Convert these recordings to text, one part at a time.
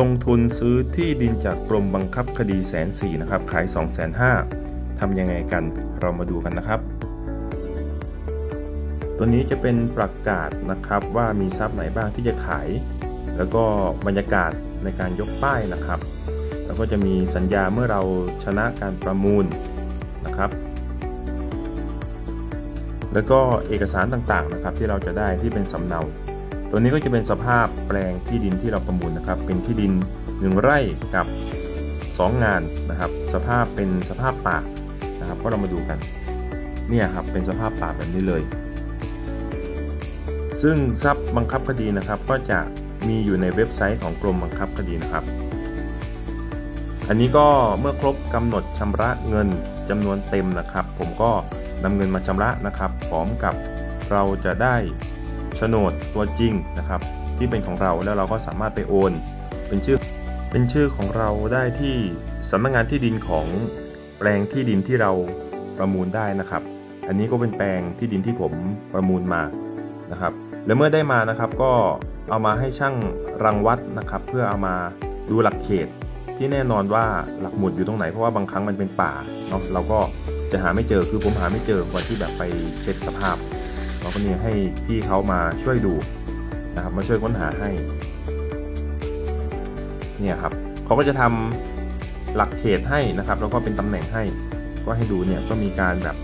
ลงทุนซื้อที่ดินจากกรมบังคับคดีแสนสี่นะครับ ขาย2องแสนห้าทำยังไงกันเรามาดูกันนะครับ ตัวนี้จะเป็นประกาศนะครับว่ามีทรัพย์ไหนบ้างที่จะขาย แล้วก็บรรยากาศในการยกป้ายนะครับ แล้วก็จะมีสัญญาเมื่อเราชนะการประมูลนะครับ แล้วก็เอกสารต่างๆนะครับที่เราจะได้ที่เป็นสำเนา ตัวนี้ก็จะเป็นสภาพแปลงที่ดินที่เราประมูลนะครับ เป็นที่ดิน 1 ไร่กับ 2 งานนะครับ สภาพเป็นสภาพป่านะครับ ก็เรามาดูกัน เนี่ยครับ เป็นสภาพป่าแบบนี้เลย ซึ่งทรัพย์บังคับคดีนะครับ ก็จะมีอยู่ในเว็บไซต์ของกรมบังคับคดีนะครับ อันนี้ก็เมื่อครบกำหนดชำระเงินจำนวนเต็มนะครับ ผมก็นำเงินมาชำระนะครับพร้อมกับเราจะได้ โฉนดตัวจริงนะครับ ที่เป็นของเราแล้วเราก็สามารถไปโอน เป็นชื่อเป็นชื่อของเราได้ที่สำนักงานที่ดินของแปลงที่ดินที่เราประมูลได้นะครับ อันนี้ก็เป็นแปลงที่ดินที่ผมประมูลมานะครับแล้วเมื่อได้มานะครับก็เอามาให้ช่างรังวัดนะครับ เพื่อเอามาดูหลักเขตที่แน่นอนว่าหลักหมุดอยู่ตรงไหนเพราะว่าบางครั้งมันเป็นป่าเนาะเราก็จะหาไม่เจอคือผมหาไม่เจอวันที่แบบไปเช็คสภาพ เราก็เนี่ให้พี่เขามาช่วยดูนะครับมาช่วยค้นหาให้เนี่ยครับเขาก็จะทำหลักเขตให้นะครับ แล้วก็เป็นตำแหน่งให้ ก็ให้ดูเนี่ยก็มีการแบบ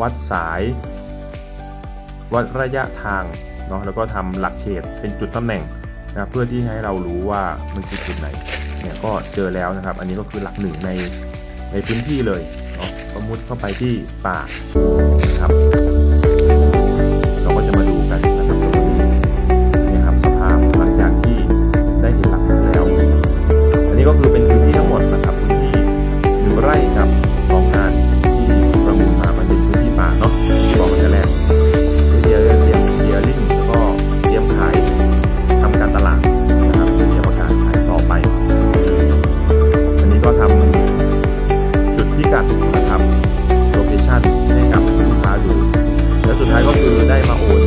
วัดสาย วัดระยะทางเนาะแล้วก็ทำหลักเขตเป็นจุดตำแหน่งนะครับเพื่อที่ให้เรารู้ว่ามันคือจุดไหนเนี่ยก็เจอแล้วนะครับ อันนี้ก็คือหลักหนึ่งในในพื้นที่เลยเนาะก็มุดเข้าไปที่ป่า พื้นที่ทั้งหมดนะครับพื้นที่หนึ่งไร่กับสองงานที่ประมูลมามันเป็นพื้นที่ป่าเนาะที่บอกกันแต่แรกเพื่อที่จะเตรียมเคลียร์ลิงแล้วก็เตรียมขายทำการตลาดนะครับเพื่อที่จะประกาศขายต่อไป อันนี้ก็ทำจุดพิกัดนะครับโลเคชั่นให้กับลูกค้าดูและสุดท้ายก็คือได้มาโอน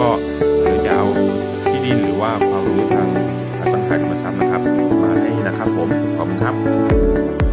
ก็เดี๋ยวจะเอาที่ดินหรือว่าความรู้ทางอสังหาริมทรัพย์นะครับ มาให้นะครับผม ขอบคุณครับ